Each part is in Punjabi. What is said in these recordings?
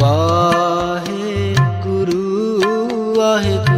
ਵਾਹਿਗੁਰੂ ਵਾਹਿਗੁਰੂ।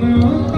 Oh.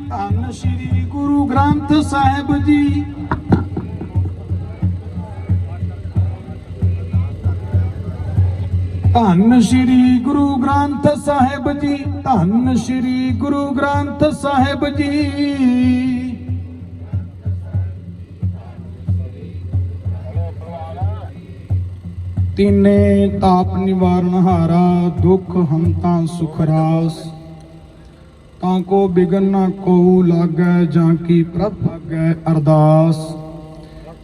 ਧੰਨ ਸ੍ਰੀ ਗੁਰੂ ਗ੍ਰੰਥ ਸਾਹਿਬ ਜੀ। ਧੰਨ ਸ੍ਰੀ ਗੁਰੂ ਗ੍ਰੰਥ ਸਾਹਿਬ ਜੀ, ਧੰਨ ਸ੍ਰੀ ਗੁਰੂ ਗ੍ਰੰਥ ਸਾਹਿਬ ਜੀ। ਤਿਨੇ ਤਾਪ ਨਿਵਾਰਨ ਹਾਰਾ, ਦੁਖ ਹੰਤਾ ਸੁਖ ਰਾਸ। ਤਾਂ ਕੋ ਬਿਗਨ ਨਾ ਕੋ ਲਾਗੈ ਜਾਂ ਕੀ ਪ੍ਰਭ ਭਾਗੈ ਅਰਦਾਸ।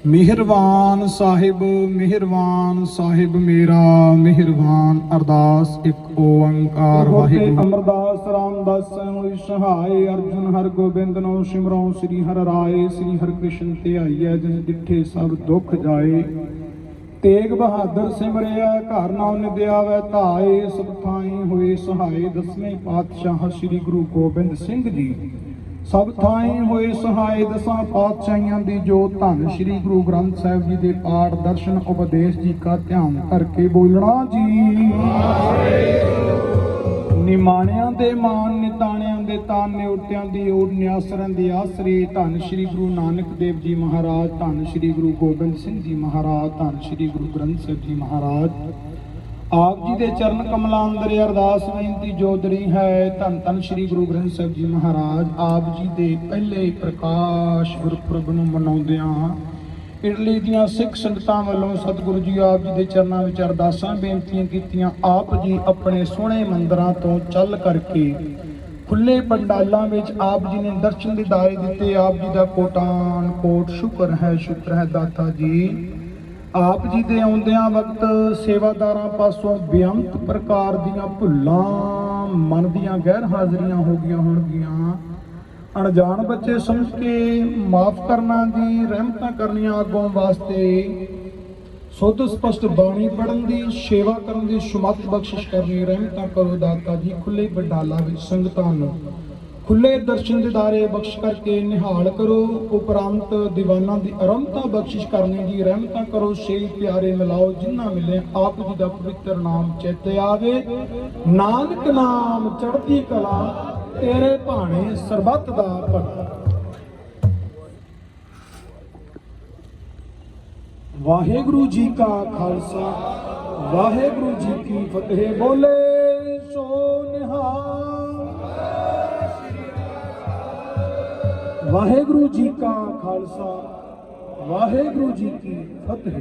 ਮਿਹਰਬਾਨ ਸਾਹਿਬ ਮਿਹਰਬਾਨ ਸਾਹਿਬ ਮੇਰਾ ਮਿਹਰਬਾਨ ਅਰਦਾਸ ਇੱਕ ਓੰਕਾਰ ਵਾਹਿਗੁਰੂ। ਅਮਰਦਾਸ ਰਾਮਦਾਸ ਹੋਈ ਸਹਾਈ ਅਰਜੁਨ ਹਰ ਗੋਬਿੰਦ ਨੋ ਸਿਮਰਉ ਸ੍ਰੀ ਹਰਿ ਰਾਏ ਸ੍ਰੀ ਹਰਿ ਕ੍ਰਿਸ਼ਨ ਧਿਆਈਐ ਜਿਸ ਡਿਠੇ ਸਭ ਦੁੱਖ ਜਾਏ। ਤੇਗ ਬਹਾਦਰ ਸਿਮਰਿਆ, ਘਰ ਨਾਮ ਨਿਦਿਆਵੈ ਧਾਏ, ਸਭ ਥਾਈ ਹੋਏ ਸਹਾਈ ਦਸਵੇਂ ਪਾਤਸ਼ਾਹ ਸ੍ਰੀ ਗੁਰੂ ਗੋਬਿੰਦ ਸਿੰਘ ਜੀ, ਸਭ ਥਾਈ ਹੋਏ ਸਹਾਈ ਦਸਾਂ ਪਾਤਸ਼ਾਹੀਆਂ ਦੀ ਜੋ ਧੰਨ ਸ੍ਰੀ ਗੁਰੂ ਗ੍ਰੰਥ ਸਾਹਿਬ ਜੀ ਦੇ ਪਾਠ, ਦਰਸ਼ਨ, ਉਪਦੇਸ਼ ਜੀ ਕਾ ਧਿਆਨ ਕਰਕੇ ਬੋਲਣਾ ਜੀ। ਨਿਮਾਣਿਆਂ ਦੇ ਮਾਨ ਨਿਤਾਣਿਆਂ ਦੇ ਤਾਨ ਨਿਉਟਿਆਂ ਦੀ ਓਟ ਨਿਆਸਰਨ ਦੀ ਆਸਰੇ। ਧੰਨ ਸ੍ਰੀ ਗੁਰੂ ਨਾਨਕ ਦੇਵ ਜੀ ਮਹਾਰਾਜ, ਧੰਨ ਸ੍ਰੀ ਗੁਰੂ ਗੋਬਿੰਦ ਸਿੰਘ ਜੀ ਮਹਾਰਾਜ, ਧੰਨ ਸ੍ਰੀ ਗੁਰੂ ਗ੍ਰੰਥ ਸਾਹਿਬ ਜੀ ਮਹਾਰਾਜ। ਆਪ ਜੀ ਦੇ ਚਰਨ ਕਮਲਾਂ ਅੰਦਰ ਅਰਦਾਸ ਬੇਨਤੀ ਜੋਦਰੀ ਹੈ, ਧੰਨ ਧੰਨ ਸ੍ਰੀ ਗੁਰੂ ਗ੍ਰੰਥ ਸਾਹਿਬ ਜੀ ਮਹਾਰਾਜ। ਆਪ ਜੀ ਦੇ ਪਹਿਲੇ ਪ੍ਰਕਾਸ਼ ਗੁਰਪੁਰਬ ਨੂੰ ਮਨਾਉਂਦਿਆਂ ਇਟਲੀ ਦੀਆਂ ਸਿੱਖ ਸੰਗਤਾਂ ਵੱਲੋਂ ਸਤਿਗੁਰੂ ਜੀ ਆਪ ਜੀ ਦੇ ਚਰਨਾਂ ਵਿੱਚ ਅਰਦਾਸਾਂ ਬੇਨਤੀਆਂ ਕੀਤੀਆਂ, ਆਪ ਜੀ ਆਪਣੇ ਸੋਹਣੇ ਮੰਦਰਾਂ ਤੋਂ ਚੱਲ ਕਰਕੇ। ਖੁੱਲੇ ਪੰਡਾਲਾਂ ਵਿੱਚ ਆਪ ਜੀ ਨੇ ਦਰਸ਼ਨ ਦਿਦਾਰੇ ਦਿੱਤੇ, ਆਪ ਜੀ ਦਾ ਕੋਟਾਨ ਕੋਟ ਸ਼ੁਕਰ ਹੈ ਸ਼ੁਕਰ ਹੈ ਦਾਤਾ ਜੀ। ਆਪ ਜੀ ਦੇ ਆਉਂਦਿਆਂ ਵਕਤ ਸੇਵਾਦਾਰਾਂ ਪਾਸੋਂ ਬੇਅੰਤ ਪ੍ਰਕਾਰ ਦੀਆਂ ਭੁੱਲਾਂ, ਮਨ ਦੀਆਂ ਗੈਰ ਹਾਜ਼ਰੀਆਂ ਹੋ ਗਈਆਂ ਹੋਣਗੀਆਂ। ਅਣਜਾਣ ਬੱਚੇ ਸਮਝ ਕੇ ਮਾਫ ਕਰਨਾ ਦੀ ਰਹਿਮਤਾਂ ਕਰਨੀਆਂ ਅੱਗੋਂ ਵਾਸਤੇ। ਸੁੱਧ, ਸਪਸ਼ਟ ਬਾਣੀ ਪੜਨ ਦੀ, ਸੇਵਾ ਕਰਨ ਦੀ ਸੁਮਤ ਬਖਸ਼ਿਸ਼ ਕਰਨੀ, ਰਹਿਮਤਾਂ ਕਰੋ ਦਾਤਾ ਜੀ, ਖੁੱਲੇ ਬੰਡਾਲਾ ਵਿੱਚ ਸੰਗਤਾਂ ਨੂੰ। ਖੁੱਲੇ ਦਰਸ਼ਨ ਦਿਦਾਰੇ ਬਖਸ਼ ਕਰਕੇ ਨਿਹਾਲ ਕਰੋ, ਉਪਰੰਤ ਦੀਵਾਨਾਂ ਦੀ ਅਰਮਤਾ ਬਖਸ਼ਿਸ਼ ਕਰਨੀ ਦੀ ਰਹਿਮਤਾਂ ਕਰੋ ਸੇਈ ਪਿਆਰੇ ਮਿਲਾਓ ਜਿਨ੍ਹਾਂ ਮਿਲੇ ਆਪ ਜੀ ਦਾ ਪਵਿੱਤਰ ਨਾਮ ਚੇਤੇ ਆਵੇ। ਨਾਨਕ ਨਾਮ ਚੜ੍ਹਦੀ ਕਲਾ ਤੇਰੇ ਭਾਣੇ ਸਰਬੱਤ ਦਾ ਭਲਾ। ਵਾਹਿਗੁਰੂ ਜੀ ਕਾ ਖਾਲਸਾ, ਵਾਹਿਗੁਰੂ ਜੀ ਕੀ ਫਤਿਹ। ਬੋਲੇ ਸੋ ਨਿਹਾਲ। ਵਾਹਿਗੁਰੂ ਜੀ ਕਾ ਖਾਲਸਾ, ਵਾਹਿਗੁਰੂ ਜੀ ਕੀ ਫਤਿਹ।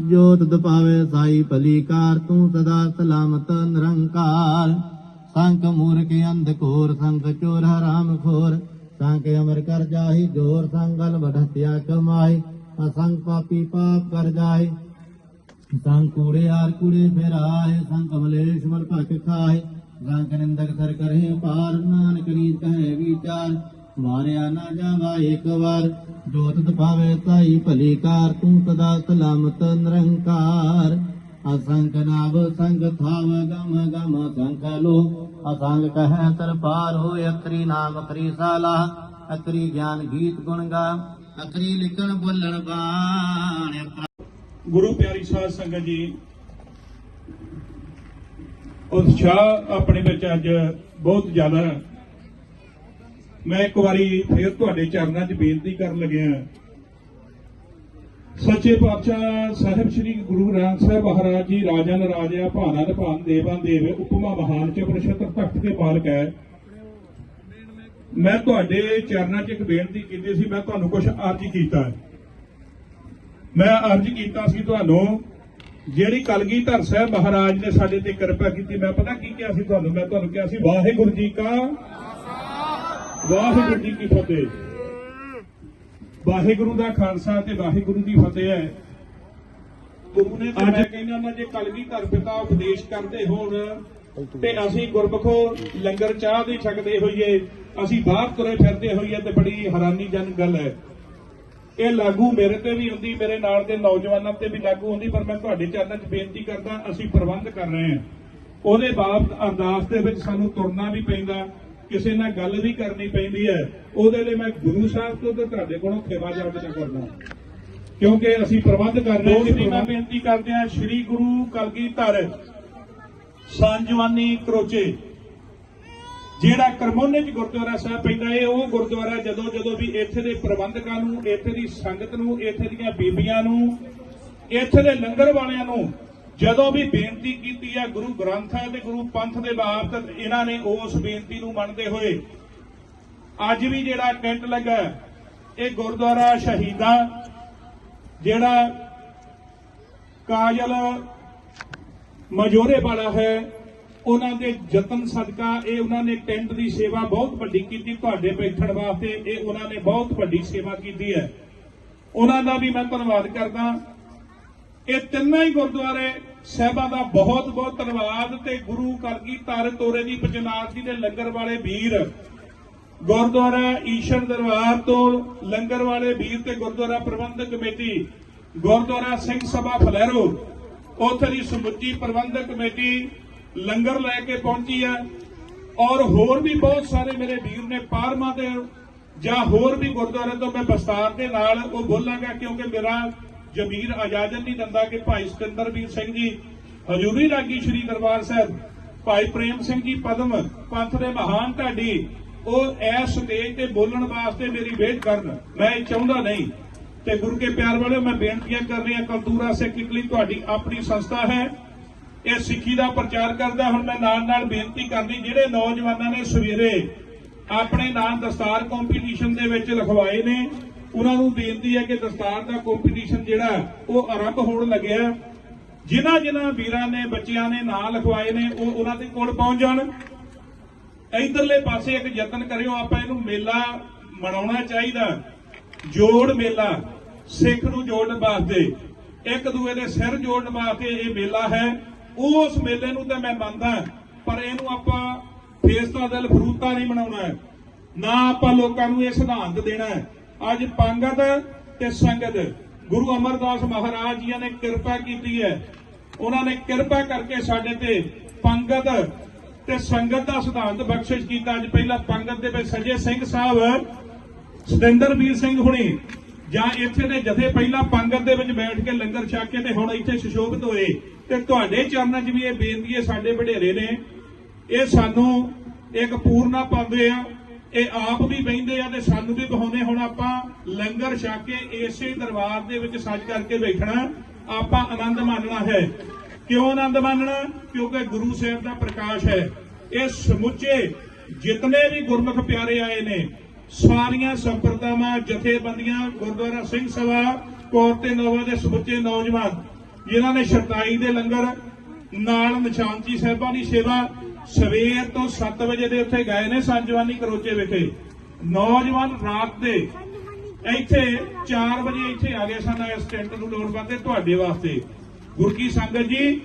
ਜੋਤ ਦਪਾਵੇ ਸਾਈ ਭਲੀ ਕਾਰ, ਤੂੰ ਸਦਾ ਸਲਾਮਤ ਨਿਰੰਕਾਰ। ਸੰਕ ਮੂਰਖ ਅੰਧ ਘੋਰ ਸੰਕ ਚੋਰ ਹਰਾਮ ਖੋਰ। ਸੰਕ ਅਮਰ ਕਰ ਜਾਹੀ, ਜੋਰ ਸੰਗਲ ਵਢਤਿਆ ਕਮਾਈ ਅਸੰਗ ਪਾਪੀ ਪਾਪ ਕਰ ਜਾਏ ਸੰਗ ਕੂੜੇ ਆਰ ਕੂੜੇ ਫੇਰਾਏ ਸੰਗ ਕਮਲੇਸ਼ ਮਲ ਭਖ ਖਾਏ ਸੰਗ ਨਿੰਦਕ ਸਰ ਕਰੇ ਪਾਰ ਨਾਨਕ ਰੀਤ ਕਹੇ ਵਿਚਾਰ। ਮਾਰਿਆ ਨਾ ਜਾਵਾ ਇੱਕ ਵਾਰ ਜੋਤ ਦਪਾਵੇ ਤਾਈ ਭਲੀ ਕਾਰ, ਤੂੰ ਸਦਾ ਸਲਾਮਤ ਨਿਰੰਕਾਰ। ਅਸੰਖ ਨਾਭ ਸੰਗ ਥਾਵ ਗਮ ਗਮ ਸੰਖ ਲੋ। ਅਸੰਗ ਕਹੈ ਤਰ ਹੋਇ ਅਖਰੀ ਨਾਮ ਅਖਰੀ ਸਾਲਾ। ਅਖਰੀ ਗਿਆਨ ਗੀਤ ਗੁਣ ਗਾ ਅਖਰੀ ਲਿਖਣ ਬੋਲਣ ਬਾਣ। ਗੁਰੂ ਪਿਆਰੀ ਸਾਧ ਸੰਗਤ ਜੀ, ਉਤਸ਼ਾਹ ਆਪਣੇ ਵਿੱਚ ਅੱਜ ਬਹੁਤ ਜ਼ਿਆਦਾ ਮੈਂ ਇੱਕ ਵਾਰੀ ਫੇਰ ਤੁਹਾਡੇ ਚਰਨਾਂ 'ਚ ਬੇਨਤੀ ਕਰਨ ਲੱਗਿਆ। ਸੱਚੇ ਪਾਤਸ਼ਾਹ ਸਾਹਿਬ ਸ੍ਰੀ ਗੁਰੂ ਗ੍ਰੰਥ ਸਾਹਿਬ ਮਹਾਰਾਜ ਜੀ ਰਾਜਨ ਰਾਜਾ ਭਾਨਾ ਭਾਨ ਦੇਵਾਂ ਦੇਵ, ਉਪਮਾ ਮਹਾਨ ਚ ਪ੍ਰਸ਼ਤਰ ਤਖਤ ਦੇ ਮਾਲਕ ਹੈ। ਮੈਂ ਤੁਹਾਡੇ ਚਰਨਾਂ 'ਚ ਇੱਕ ਬੇਨਤੀ ਕੀਤੀ ਸੀ, ਮੈਂ ਤੁਹਾਨੂੰ ਕੁਝ ਅਰਜ਼ ਕੀਤਾ ਹੈ। ਮੈਂ ਅਰਜ਼ ਕੀਤਾ ਸੀ ਤੁਹਾਨੂੰ, ਜਿਹੜੀ ਕਲਗੀਧਰ ਸਾਹਿਬ ਮਹਾਰਾਜ ਨੇ ਸਾਡੇ ਤੇ ਕਿਰਪਾ ਕੀਤੀ, ਮੈਂ ਪਤਾ ਕੀ ਕਿਹਾ ਸੀ ਤੁਹਾਨੂੰ? ਮੈਂ ਤੁਹਾਨੂੰ ਕਿਹਾ ਸੀ, ਵਾਹਿਗੁਰੂ ਜੀ ਕਾ ਵਾਹਿਗੁਰੂ ਜੀ ਕੀ ਫਤਿਹ। ਵਾਹਿਗੁਰੂ ਦਾ ਖਾਲਸਾ ਤੇ ਵਾਹਿਗੁਰੂ ਦੀ ਫਤਿਹ ਹੈ। ਗੁਰੂ ਨੇ ਤੇ ਮੈਂ ਕਹਿੰਦਾ ਨਾ ਜੇ ਕਲਗੀਧਰ ਪਿਤਾ ਉਪਦੇਸ਼ ਕਰਦੇ ਹੋਣ ਤੇ ਅਸੀਂ ਗੁਰਮਖੋ ਲੰਗਰ ਚਾਹ ਦੇ ਛਕਦੇ ਹੋਈਏ ਅਸੀਂ ਬਾਹਰ ਤੁਰੇ ਫਿਰਦੇ ਹੋਈਏ ਤੇ ਬੜੀ ਹੈਰਾਨੀਜਨਕ ਗੱਲ ਹੈ। ਇਹ ਲਾਗੂ ਮੇਰੇ ਤੇ ਵੀ ਹੁੰਦੀ ਮੇਰੇ ਨਾਲ ਦੇ ਨੌਜਵਾਨਾਂ ਤੇ ਵੀ ਲਾਗੂ ਹੁੰਦੀ ਪਰ ਮੈਂ ਤੁਹਾਡੇ ਚਰਨਾਂ 'ਚ ਬੇਨਤੀ ਕਰਦਾ ਅਸੀਂ ਪ੍ਰਬੰਧ ਕਰ ਰਹੇ ਹਾਂ। ਉਹਦੇ ਬਾਬਤ ਅਰਦਾਸ ਦੇ ਵਿੱਚ ਸਾਨੂੰ ਤੁਰਨਾ ਵੀ ਪੈਂਦਾ ਕਿਸੇ ਨਾਲ ਗੱਲ ਵੀ ਕਰਨੀ ਪੈਂਦੀ ਹੈ। ਉਹਦੇ ਲਈ ਮੈਂ ਗੁਰੂ ਸਾਹਿਬ ਤੋਂ ਤੇ ਤੁਹਾਡੇ ਕੋਲੋਂ ਖੇਵਾ ਜਾਪਦਾ ਕਰਦਾ ਕਿਉਂਕਿ ਅਸੀਂ ਪ੍ਰਬੰਧ ਕਰ ਰਹੇ ਹਾਂ ਜਿੰਨੀ ਮੈਂ ਬੇਨਤੀ ਕਰਦੇ ਹਾਂ ਸ੍ਰੀ ਗੁਰੂ ਕਲਗੀਧਰ ਸੰਜਵਾਨੀ ਕਰੋਚੇ। ਜਿਹੜਾ ਕਰਮੋਨੇ ਚ ਗੁਰਦੁਆਰਾ ਸਾਹਿਬ ਪੈਂਦਾ ਹੈ ਉਹ ਗੁਰਦੁਆਰਾ ਜਦੋਂ ਜਦੋਂ ਵੀ ਇੱਥੇ ਦੇ ਪ੍ਰਬੰਧਕਾਂ ਨੂੰ ਇੱਥੇ ਦੀ ਸੰਗਤ ਨੂੰ ਇੱਥੇ ਦੀਆਂ ਬੀਬੀਆਂ ਨੂੰ ਇੱਥੇ ਦੇ ਲੰਗਰ ਵਾਲਿਆਂ ਨੂੰ ਜਦੋਂ ਵੀ ਬੇਨਤੀ ਕੀਤੀ ਹੈ ਗੁਰੂ ਗ੍ਰੰਥ ਸਾਹਿਬ ਤੇ ਗੁਰੂ ਪੰਥ ਦੇ ਬਾਬਤ ਇਹਨਾਂ ਨੇ ਉਸ ਬੇਨਤੀ ਨੂੰ ਮੰਨਦੇ ਹੋਏ ਅੱਜ ਵੀ ਜਿਹੜਾ ਟੈਂਟ ਲੱਗਾ, ਇਹ ਗੁਰਦੁਆਰਾ ਸ਼ਹੀਦਾਂ, ਜਿਹੜਾ ਕਾਜਲ ਮਜੋਰੇ ਵਾਲਾ ਹੈ, ਉਹਨਾਂ ਦੇ ਯਤਨ ਸਦਕਾ ਇਹ ਉਹਨਾਂ ਨੇ ਟੈਂਟ ਦੀ ਸੇਵਾ ਬਹੁਤ ਵੱਡੀ ਕੀਤੀ, ਤੁਹਾਡੇ ਬੈਠਣ ਵਾਸਤੇ ਇਹ ਉਹਨਾਂ ਨੇ ਬਹੁਤ ਵੱਡੀ ਸੇਵਾ ਕੀਤੀ ਹੈ। ਉਹਨਾਂ ਦਾ ਵੀ ਮੈਂ ਧੰਨਵਾਦ ਕਰਦਾ। ਇਹ ਤਿੰਨਾਂ ਹੀ ਗੁਰਦੁਆਰੇ ਸਾਹਿਬਾਂ ਦਾ ਬਹੁਤ ਬਹੁਤ ਧੰਨਵਾਦ ਤੇ ਗੁਰੂ ਕਲਗੀਧਰ ਤੋਰੇ ਦੀ ਪਚਨਾਰ ਜੀ ਦੇ ਲੰਗਰ ਵਾਲੇ ਵੀਰ। ਗੁਰਦੁਆਰਾ ਈਸ਼ਰ ਦਰਬਾਰ ਤੋਂ ਲੰਗਰ ਵਾਲੇ ਵੀਰ ਤੇ ਗੁਰਦੁਆਰਾ ਪ੍ਰਬੰਧਕ ਕਮੇਟੀ, ਗੁਰਦੁਆਰਾ ਸਿੰਘ ਸਭਾ ਫਲੈਰੋ, ਉੱਥੇ ਦੀ ਸਮੁੱਚੀ ਪ੍ਰਬੰਧਕ ਕਮੇਟੀ ਲੰਗਰ ਲੈ ਕੇ ਪਹੁੰਚੀ ਹੈ ਔਰ ਹੋਰ ਵੀ ਬਹੁਤ ਸਾਰੇ ਮੇਰੇ ਵੀਰ ਨੇ ਪਾਰਮਾ ਦੇ ਜਾਂ ਹੋਰ ਵੀ ਗੁਰਦੁਆਰੇ ਤੋਂ ਮੈਂ ਵਿਸਤਾਰ ਦੇ ਨਾਲ ਉਹ ਬੋਲਾਂਗਾ ਕਿਉਂਕਿ ਮੇਰਾ ਜ਼ਮੀਰ ਇਜਾਜ਼ਤ ਨਹੀਂ ਦਿੰਦਾ ਕਿ ਭਾਈ ਸਤਿੰਦਰਵੀਰ ਸਿੰਘ ਜੀ, ਹਜ਼ੂਰੀ ਰਾਗੀ ਸ੍ਰੀ ਦਰਬਾਰ ਸਾਹਿਬ, ਭਾਈ ਪ੍ਰੇਮ ਸਿੰਘ ਜੀ ਪਦਮ ਪੰਥ ਦੇ ਮਹਾਨ ਢਾਡੀ, ਉਹ ਇਸ ਸਟੇਜ ਤੇ ਬੋਲਣ ਵਾਸਤੇ ਮੇਰੀ ਵੇਟ ਕਰਨ। ਮੈਂ ਇਹ ਚਾਹੁੰਦਾ ਨਹੀਂ। ਤੇ ਗੁਰੂ ਕੇ ਪਿਆਰ ਵਾਲਿਓ, ਮੈਂ ਬੇਨਤੀਆਂ ਕਰ ਰਿਹਾ, ਕਲਤੂਰਾ ਸਿੱਖ ਇਟਲੀ ਤੁਹਾਡੀ ਆਪਣੀ ਸੰਸਥਾ ਹੈ। ਇਹ ਸਿੱਖੀ ਦਾ ਪ੍ਰਚਾਰ ਕਰਦਾ, ਹੁਣ ਮੈਂ ਨਾਲ ਨਾਲ ਬੇਨਤੀ ਕਰਦੀ, ਜਿਹੜੇ ਨੌਜਵਾਨਾਂ ਨੇ ਸਵੇਰੇ ਆਪਣੇ ਨਾਮ ਦਸਤਾਰ ਕੰਪੀਟੀਸ਼ਨ ਦੇ ਵਿੱਚ ਲਿਖਵਾਏ ਨੇ ਉਹਨਾਂ ਨੂੰ ਬੇਨਤੀ ਹੈ ਕਿ ਦਸਤਾਰ ਦਾ ਕੰਪੀਟੀਸ਼ਨ ਜਿਹੜਾ, ਉਹ ਆਰੰਭ ਹੋਣ ਲੱਗਿਆ ਜਿਨ੍ਹਾਂ ਜਿਨ੍ਹਾਂ ਵੀਰਾਂ ਨੇ, ਬੱਚਿਆਂ ਨੇ ਨਾਂ ਲਿਖਵਾਏ ਨੇ, ਉਹ ਉਹਨਾਂ ਦੇ ਕੋਲ ਪਹੁੰਚ ਜਾਣ। ਇਧਰਲੇ ਪਾਸੇ ਇੱਕ ਯਤਨ ਕਰਿਓ, ਆਪਾਂ ਇਹਨੂੰ ਮੇਲਾ ਮਨਾਉਣਾ ਚਾਹੀਦਾ ਜੋੜ ਮੇਲਾ, ਸਿੱਖ ਨੂੰ ਜੋੜਨ ਵਾਸਤੇ। ਇੱਕ ਦੂਏ ਦੇ ਸਿਰ ਜੋੜਨ ਵਾਸਤੇ ਇਹ ਮੇਲਾ ਹੈ। ਉਸ ਮੇਲੇ ਨੂੰ ਤਾਂ ਮੈਂ ਮੰਨਦਾ ਪਰ ਇਹਨੂੰ ਆਪਾਂ ਫੇਸਤਾ ਦਿਲ ਫਰੂਤਾ ਨਹੀਂ ਮਨਾਉਣਾ ਨਾ ਆਪਾਂ ਲੋਕਾਂ ਨੂੰ ਇਹ ਸਿਧਾਂਤ ਦੇਣਾ ਹੈ। ਅੱਜ ਪੰਗਤ ਤੇ ਸੰਗਤ, ਗੁਰੂ ਅਮਰਦਾਸ ਮਹਾਰਾਜ ਜੀ ਨੇ ਕਿਰਪਾ ਕੀਤੀ ਹੈ। ਉਹਨਾਂ ਨੇ ਕਿਰਪਾ ਕਰਕੇ ਸਾਡੇ ਤੇ ਪੰਗਤ ਤੇ ਸੰਗਤ ਦਾ ਸਿਧਾਂਤ ਬਖਸ਼ਿਸ਼ ਕੀਤਾ। ਅੱਜ ਪਹਿਲਾਂ ਪੰਗਤ ਦੇ ਵਿੱਚ ਸਜੇ ਸਿੰਘ ਸਾਹਿਬ, ਸਤਿੰਦਰ ਵੀਰ ਸਿੰਘ ਹੁਣੀ, ਜਾਂ ਇੱਥੇ ਦੇ ਜਥੇ ਪਹਿਲਾਂ ਪੰਗਤ ਦੇ ਵਿੱਚ ਬੈਠ ਕੇ ਲੰਗਰ ਛਕ ਕੇ ਤੇ ਹੁਣ ਇੱਥੇ ਸੁਸ਼ੋਭਿਤ ਹੋਏ। ਤੇ ਤੁਹਾਡੇ ਚਰਨਾਂ 'ਚ ਵੀ ਇਹ ਬੇਨਤੀ ਹੈ, ਸਾਡੇ ਵਡੇਰੇ ਨੇ, ਇਹ ਸਾਨੂੰ ਇੱਕ ਪੂਰਨਾ ਪਾਉਂਦੇ ਆ। ਇਹ ਆਪ ਵੀ ਬਹਿੰਦੇ ਆ ਤੇ ਸਾਨੂੰ ਵੀ ਬਹਾਉਂਦੇ ਹੁਣ ਆਪਾਂ ਲੰਗਰ ਛਕ ਕੇ ਇਸੇ ਦਰਬਾਰ ਦੇ ਵਿੱਚ ਸੱਜ ਕਰਕੇ ਬੈਠਣਾ, ਆਪਾਂ ਆਨੰਦ ਮਾਣਨਾ ਹੈ। ਕਿਉਂ ਆਨੰਦ ਮਾਣਨਾ? ਕਿਉਂਕਿ ਗੁਰੂ ਸਾਹਿਬ ਦਾ ਪ੍ਰਕਾਸ਼ ਹੈ। ਇਹ ਸਮੁੱਚੇ ਜਿਤਨੇ ਵੀ ਗੁਰਮੁਖ ਪਿਆਰੇ ਆਏ ਨੇ, ਸਾਰੀਆਂ ਸੰਪਰਦਾਵਾਂ, ਜਥੇਬੰਦੀਆਂ, ਗੁਰਦੁਆਰਾ ਸਿੰਘ ਸਭਾ, ਕੌਰ ਤੇ ਨਵਾਂ ਦੇ ਸਮੁੱਚੇ ਨੌਜਵਾਨ, ਜਿਨ੍ਹਾਂ ਨੇ ਸ਼ਰਤਾਈ ਦੇ ਲੰਗਰ ਨਾਲ ਨਿਸ਼ਾਨਜੀ ਸਾਹਿਬਾਂ ਦੀ ਸੇਵਾ ਸਵੇਰ ਤੋਂ 7 ਵਜੇ ਦੇ ਉੱਥੇ ਗਏ ਨੇ ਸੰਜਵਾਨੀ ਕਰੋਚੇ ਵਿਖੇ। ਨੌਜਵਾਨ ਰਾਤ ਦੇ ਇੱਥੇ 4 ਵਜੇ ਇੱਥੇ ਆ ਗਏ ਸਨ, ਇਸ ਟੈਂਟ ਨੂੰ ਲੋੜ ਪਾਤੇ ਤੁਹਾਡੇ ਵਾਸਤੇ। ਗੁਰ ਕੀ ਸੰਗਤ ਜੀ,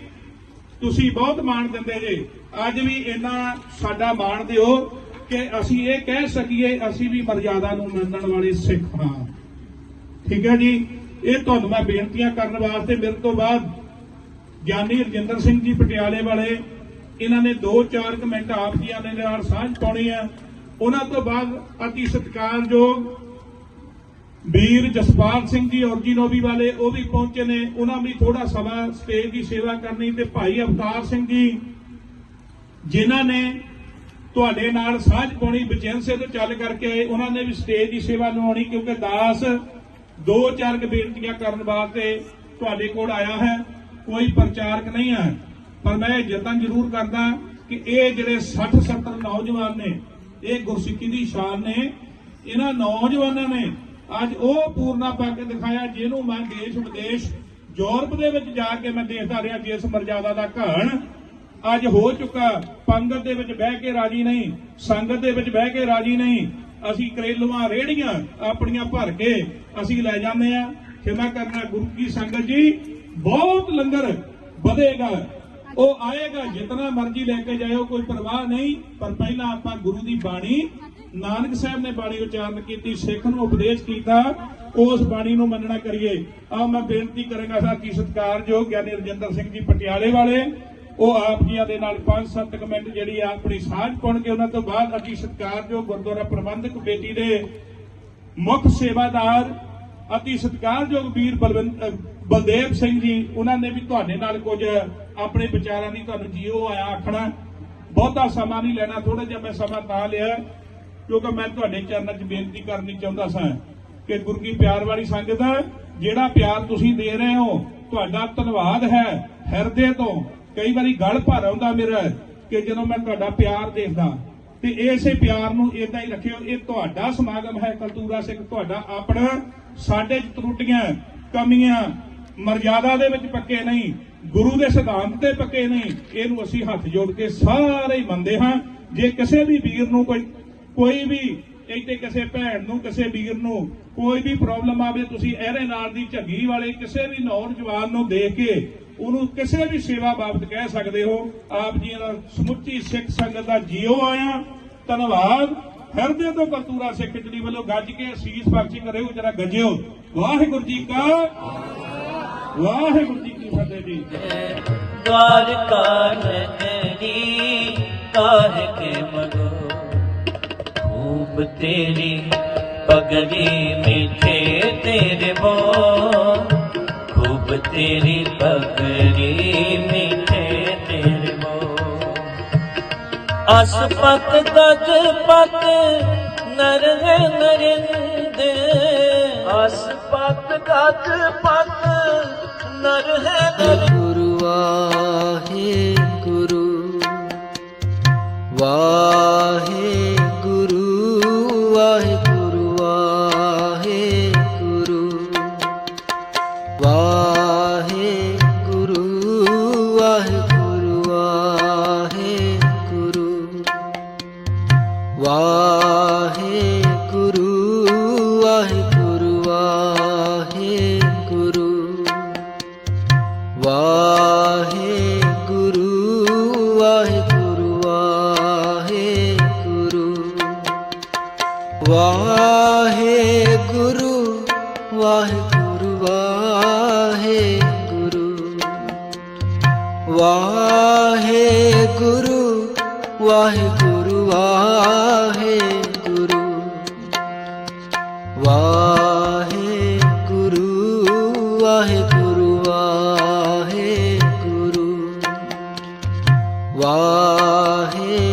ਤੁਸੀਂ ਬਹੁਤ ਮਾਣ ਦਿੰਦੇ ਜੇ। ਅੱਜ ਵੀ ਇੰਨਾ ਸਾਡਾ ਮਾਣ ਦਿਓ ਕਿ ਅਸੀਂ ਇਹ ਕਹਿ ਸਕੀਏ, ਅਸੀਂ ਵੀ ਮਰਜ਼ਾਦਾ ਨੂੰ ਮੰਨਣ ਵਾਲੇ ਸਿੱਖ ਹਾਂ। ਠੀਕ ਹੈ ਜੀ? ਇਹ ਤੁਹਾਨੂੰ ਮੈਂ ਬੇਨਤੀਆਂ ਕਰਨ ਵਾਸਤੇ ਮੇਰੇ ਤੋਂ ਬਾਅਦ ਗਿਆਨੀ ਰਜਿੰਦਰ ਸਿੰਘ ਜੀ ਪਟਿਆਲੇ ਵਾਲੇ, ਇਹਨਾਂ ਨੇ 2-4 ਮਿੰਟ ਆਪ ਜੀ ਦੇ ਨਾਲ ਸਾਂਝ ਪਾਉਣੀ ਆ। ਉਹਨਾਂ ਤੋਂ ਬਾਅਦ ਅਤੀ ਸਤਿਕਾਰਯੋਗ ਵੀਰ ਜਸਪਾਲ ਸਿੰਘ ਜੀ ਔਰਜੀਨੋਵੀ ਵਾਲੇ, ਉਹ ਵੀ ਪਹੁੰਚੇ ਨੇ। ਉਹਨਾਂ ਵੀ ਥੋੜਾ ਸਮਾਂ ਸਟੇਜ ਦੀ ਸੇਵਾ ਕਰਨੀ ਤੇ ਭਾਈ ਅਵਤਾਰ ਸਿੰਘ ਜੀ, ਜਿਨ੍ਹਾਂ ਨੇ ਤੁਹਾਡੇ ਨਾਲ ਸਾਂਝ ਪਾਉਣੀ ਬਚੈਂਸੇ ਤੋਂ ਚੱਲ ਕਰਕੇ ਆਏ। ਉਹਨਾਂ ਨੇ ਵੀ ਸਟੇਜ ਦੀ ਸੇਵਾ ਨਿਭਾਉਣੀ, ਕਿਉਂਕਿ ਦਾਸ ਦੋ ਚਾਰ ਕੁ ਬੇਨਤੀਆਂ ਕਰਨ ਵਾਸਤੇ ਤੁਹਾਡੇ ਕੋਲ ਆਇਆ ਹੈ। ਕੋਈ ਪ੍ਰਚਾਰਕ ਨਹੀਂ ਹੈ। ਪਰ ਮੈਂ ਇਹ ਯਤਨ ਜ਼ਰੂਰ ਕਰਦਾ ਕਿ ਇਹ ਜਿਹੜੇ 60 70 ਨੌਜਵਾਨ ਨੇ, ਇਹ ਗੁਰਸਿੱਖੀ ਦੀ ਸ਼ਾਨ ਨੇ, ਇਹਨਾਂ ਨੌਜਵਾਨਾਂ ਨੇ ਅੱਜ ਉਹ ਪੂਰਨਾ ਪਾ ਕੇ ਦਿਖਾਇਆ ਜਿਹਨੂੰ ਮੈਂ ਦੇਸ਼ ਵਿਦੇਸ਼ ਯੂਰਪ ਦੇ ਵਿੱਚ ਜਾ ਕੇ ਮੈਂ ਦੇਖਦਾ ਰਿਹਾ ਜਿਸ ਮਰਜ਼ਾਦਾ ਦਾ ਘਣ ਅੱਜ ਹੋ ਚੁੱਕਾ। ਪੰਗਤ ਦੇ ਵਿੱਚ ਬਹਿ ਕੇ ਰਾਜੀ ਨਹੀਂ, ਸੰਗਤ ਦੇ ਵਿੱਚ ਬਹਿ ਕੇ ਰਾਜੀ ਨਹੀਂ। ਅਸੀਂ ਕਰੇਲੂਆਂ ਰੇੜੀਆਂ ਆਪਣੀਆਂ ਭਰ ਕੇ ਅਸੀਂ ਲੈ ਜਾਂਦੇ ਆ ਖਿਮਾ ਕਰਨਾ ਗੁਰੂ ਕੀ ਸੰਗਤ ਜੀ ਬਹੁਤ ਲੰਗਰ ਵਧੇਗਾ। ਉਹ ਆਏਗਾ, ਜਿਤਨਾ ਮਰਜ਼ੀ ਲੈ ਕੇ ਜਾਇਓ, ਕੋਈ ਪਰਵਾਹ ਨਹੀਂ। ਪਰ ਪਹਿਲਾਂ ਆਪਾਂ ਗੁਰੂ ਦੀ ਬਾਣੀ, ਨਾਨਕ ਸਾਹਿਬ ਨੇ ਬਾਣੀ ਉਚਾਰਨ ਕੀਤੀ, ਸਿੱਖ ਨੂੰ ਉਪਦੇਸ਼ ਕੀਤਾ, ਉਸ ਬਾਣੀ ਨੂੰ ਮੰਨਣਾ ਕਰੀਏ। ਆ ਮੈਂ ਬੇਨਤੀ ਕਰਾਂਗਾ ਸਾਥੀ ਸਤਿਕਾਰਯੋਗ ਗਿਆਨੀ ਰਜਿੰਦਰ ਸਿੰਘ ਜੀ ਪਟਿਆਲੇ ਵਾਲੇ, ਉਹ ਆਪ ਜੀਆਂ ਦੇ ਨਾਲ 5-7 ਕਮੈਂਟ ਜਿਹੜੀ ਆ ਆਪਣੀ ਸਾਂਝ ਪਾਉਣਗੇ ਉਹਨਾਂ ਤੋਂ ਬਾਅਦ ਅਤੀ ਸਤਿਕਾਰਯੋਗ ਗੁਰਦੁਆਰਾ ਪ੍ਰਬੰਧਕ ਕਮੇਟੀ ਦੇ ਮੁੱਖ ਸੇਵਾਦਾਰ, ਅਤੀ ਸਤਿਕਾਰਯੋਗ ਵੀਰ ਬਲਵੰਤ ਬਲਦੇਵ ਸਿੰਘ ਜੀ, ਉਹਨਾਂ ਨੇ ਵੀ ਤੁਹਾਡੇ ਨਾਲ ਕੁਝ ਆਪਣੇ ਵਿਚਾਰਾਂ ਦੀ ਤੁਹਾਨੂੰ ਜੀਓ ਆਇਆ ਆਖਣਾ। ਬਹੁਤਾ ਸਮਾਂ ਨਹੀਂ ਲੈਣਾ ਥੋੜਾ ਜਿਹਾ ਮੈਂ ਸਮਾਂ ਤਾਂ ਲਿਆ, ਕਿਉਂਕਿ ਮੈਂ ਤੁਹਾਡੇ ਚਰਨਾਂ 'ਚ ਬੇਨਤੀ ਕਰਨੀ ਚਾਹੁੰਦਾ ਸਾਂ ਕਿ ਗੁਰੂ ਪਿਆਰ ਵਾਲੀ ਸੰਗਤ, ਜਿਹੜਾ ਪਿਆਰ ਤੁਸੀਂ ਦੇ ਰਹੇ ਹੋ, ਤੁਹਾਡਾ ਧੰਨਵਾਦ ਹੈ ਹਿਰਦੇ ਤੋਂ। ਕਈ ਵਾਰੀ ਗਲ ਭਰ ਆਉਂਦਾ ਮੇਰਾ ਕਿ ਜਦੋਂ ਮੈਂ ਤੁਹਾਡਾ ਪਿਆਰ ਦੇਖਦਾ, ਤੇ ਇਸੇ ਪਿਆਰ ਨੂੰ ਇਦਾਂ ਹੀ ਰੱਖਿਓ, ਇਹ ਤੁਹਾਡਾ ਸਮਾਗਮ ਹੈ, ਕਲਤੂਰਾ ਸਿੰਘ, ਤੁਹਾਡਾ ਆਪਣਾ ਸਾਡੇ ਚ ਤਰੁੱਟੀਆਂ, ਕਮੀਆਂ ਮਰਜ਼ਾਦਾ ਦੇ ਵਿੱਚ ਪੱਕੇ ਨਹੀਂ, ਗੁਰੂ ਦੇ ਸਿਧਾਂਤ ਤੇ ਪੱਕੇ ਨਹੀਂ, ਇਹਨੂੰ ਅਸੀਂ ਹੱਥ ਜੋੜ ਕੇ ਸਾਰੇ ਹੀ ਮੰਨਦੇ ਹਾਂ। ਜੇ ਕਿਸੇ ਵੀ ਵੀਰ ਨੂੰ ਕੋਈ ਕੋਈ ਵੀ ਇੱਥੇ ਕਿਸੇ ਭੈਣ ਨੂੰ, ਕਿਸੇ ਵੀਰ ਨੂੰ ਕੋਈ ਵੀ ਪ੍ਰੋਬਲਮ ਆਵੇ, ਤੁਸੀਂ ਇਹਦੇ ਨਾਲ ਦੀ ਝੱਗੀ ਵਾਲੇ ਕਿਸੇ ਵੀ ਨੌਜਵਾਨ ਨੂੰ ਦੇਖ ਕੇ ਉਹਨੂੰ ਕਿਸੇ ਵੀ ਸੇਵਾ ਬਾਬਤ ਕਹਿ ਸਕਦੇ ਹੋ, ਆਪ ਜੀ ਦਾ ਸਮੁੱਚੀ ਸਿੱਖ ਸੰਗਤ ਦਾ ਜੀਓ ਆਇਆ। ਧੰਨਵਾਦ। ਹਿਰਦੇ ਤੋਂ ਕਤੂਰਾ ਸਿੱਖ ਜਿਹੜੀ ਵੱਲੋਂ ਗੱਜ ਕੇ ਅਸੀਸ ਬਖਸ਼ੀ ਕਰਿਓ, ਜਰਾ ਗੱਜਿਓ। ਵਾਹਿਗੁਰੂ ਜੀ ਕਾ ਵਾਹਿਗੁਰੂ ਜੀ ਕੀ ਫਤਿਹ ਜੀ द्वारका नगरी काहे के मगो खूब तेरी पगड़ी मीठे तेरे बोल खूब तेरी पगड़ी मीठे तेरे बोल असपत गज पत नर है नरिंद असपत गज पत ਨਰ ਹੈ ਨਰ ਗੁਰੂ ਵਾਹਿਗੁਰੂ ਵਾਹਿਗੁਰੂ। ਵਾਹੇ